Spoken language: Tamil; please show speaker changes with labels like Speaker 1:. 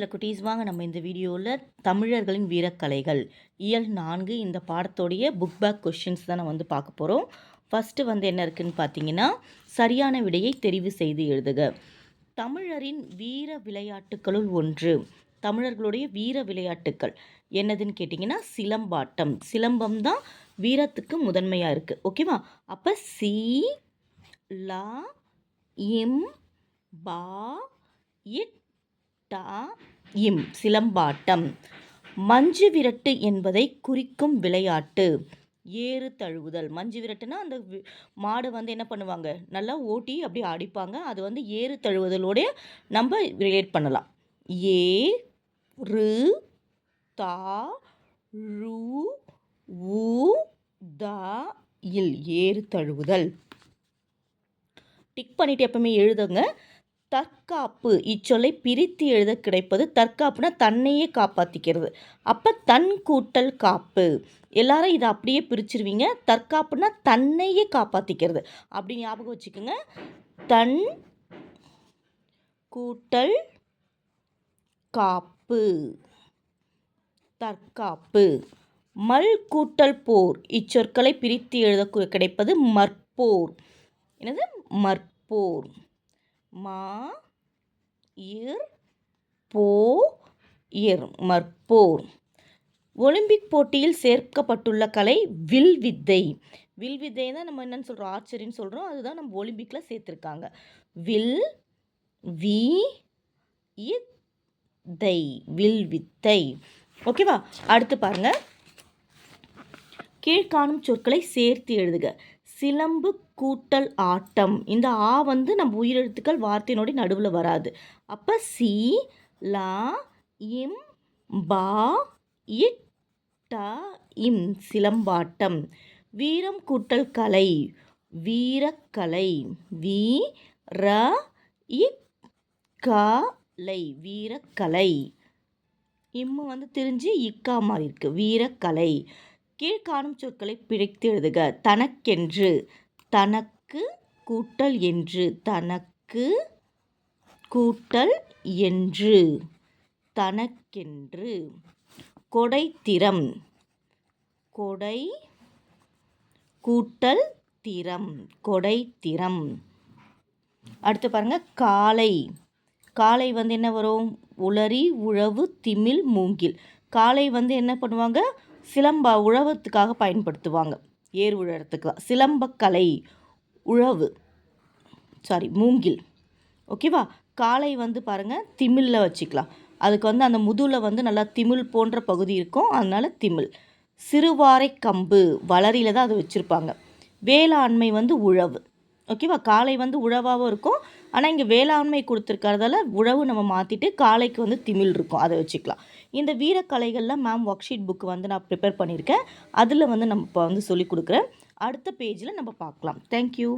Speaker 1: சில குட்டீஸ் வாங்க நம்ம இந்த வீடியோவில் தமிழர்களின் வீரக்கலைகள். இயல் நான்கு இந்த பாடத்தோடைய புக் பேக் கொஷின்ஸ் தான் நம்ம வந்து பார்க்க போகிறோம் ஃபஸ்ட்டு வந்து என்ன இருக்குன்னு பார்த்தீங்கன்னா சரியான விடையை தெரிவு செய்து எழுதுக. தமிழரின் வீர விளையாட்டுகளுள் ஒன்று. தமிழர்களுடைய வீர விளையாட்டுக்கள். என்னதுன்னு கேட்டிங்கன்னா சிலம்பாட்டம். சிலம்பம் தான் வீரத்துக்கு முதன்மையாக இருக்குது ஓகேவா அப்போ சி லா இம் பா இட் டா இம் சிலம்பாட்டம். மஞ்சு விரட்டு என்பதை குறிக்கும் விளையாட்டு. ஏறு தழுவுதல். மஞ்சு விரட்டுனா அந்த வி- மாடு வந்து என்ன பண்ணுவாங்க? நல்லா ஓட்டி அப்படியே அடிப்பாங்க. அது வந்து ஏறு தழுவுதலோடைய நம்ம ரிலேட் பண்ணலாம். ஏ ரு தா ரு உ தா இல் ஏறு தழுவுதல். டிக் பண்ணிவிட்டு எப்பவுமே எழுதுங்க. தற்காப்பு இச்சொல்லை பிரித்து எழுத கிடைப்பது தற்காப்புனா தன்னையே காப்பாற்றிக்கிறது அப்போ தன் கூட்டல் காப்பு. எல்லாரும் இதை அப்படியே பிரிச்சிருவீங்க. தற்காப்புனா தன்னையே காப்பாற்றிக்கிறது அப்படி ஞாபகம் வச்சுக்கோங்க. தன் கூட்டல் காப்பு. தற்காப்பு. மல் கூட்டல் போர். இச்சொற்களை பிரித்து எழுத கிடைப்பது மற்போர். என்னது? மற்போர். மா இர் போ இர் மற்போர். ஒலிம்பிக் போட்டியில் சேர்க்கப்பட்டுள்ள கலை வில் வித்தை வில் வித்தை தான் நம்ம என்னன்னு சொல்கிறோம் ஆர்ச்சரின்னு சொல்கிறோம் அதுதான் நம்ம ஒலிம்பிக்கில் சேர்த்துருக்காங்க. வில் வி தை வில் வித்தை ஓகேவா? அடுத்து பாருங்கள் கீழ்காணும் சொற்களை சேர்த்து எழுதுக. சிலம்பு கூட்டல் ஆட்டம். இந்த ஆ வந்து நம்ம உயிரெழுத்துக்கள் வார்த்தையினுடைய நடுவில் வராது. அப்போ சி லா இம் பா இட் டா இம் சிலம்பாட்டம். வீரம் கூட்டல் கலை வீரக்கலை வீ ர இக் கலை. வீரக்கலை இம்மு வந்து திரிஞ்சு இக்கா மாதிரி இருக்குது வீரக்கலை கீழ்காணும் சொற்களை பிழைத்து எழுதுக. தனக்கென்று தனக்கு கூட்டல் என்று தனக்கு கூட்டல் என்று தனக்கென்று. கொடைத்திறம் கொடை கூட்டல் திறம் கொடைத்திறம் அடுத்து பாருங்க காளை காளை வந்து என்ன வரும்? உளறி உழவு திமில் மூங்கில். காளை வந்து என்ன பண்ணுவாங்க? சிலம்ப உழவத்துக்காக பயன்படுத்துவாங்க. ஏர் உழறதுக்கு சிலம்பக்கலை உழவு. சாரி மூங்கில். ஓகேவா காளை வந்து பாருங்கள் திமிழில் வச்சுக்கலாம். அதுக்கு வந்து அந்த முதுல வந்து நல்லா திமில் போன்ற பகுதி இருக்கும். அதனால் திமில். சிறுவாரை கம்பு வளரியில் தான் அதை வச்சுருப்பாங்க. வேளாண்மை வந்து உழவு. ஓகேவா காலை வந்து உழவாகவும் இருக்கும். ஆனால் இங்கே வேளாண்மை கொடுத்துருக்கறதால உழவு நம்ம மாற்றிட்டு காலைக்கு வந்து திமில் இருக்கும். அதை வச்சுக்கலாம். இந்த வீரக்கலைகளில் மேம் ஒர்க் ஷீட் புக் வந்து நான் ப்ரிப்பேர் பண்ணியிருக்கேன். அதில் வந்து நம்ம இப்போ வந்து சொல்லிக் கொடுக்குறேன். அடுத்த பேஜில் நம்ம பார்க்கலாம். தேங்க்யூ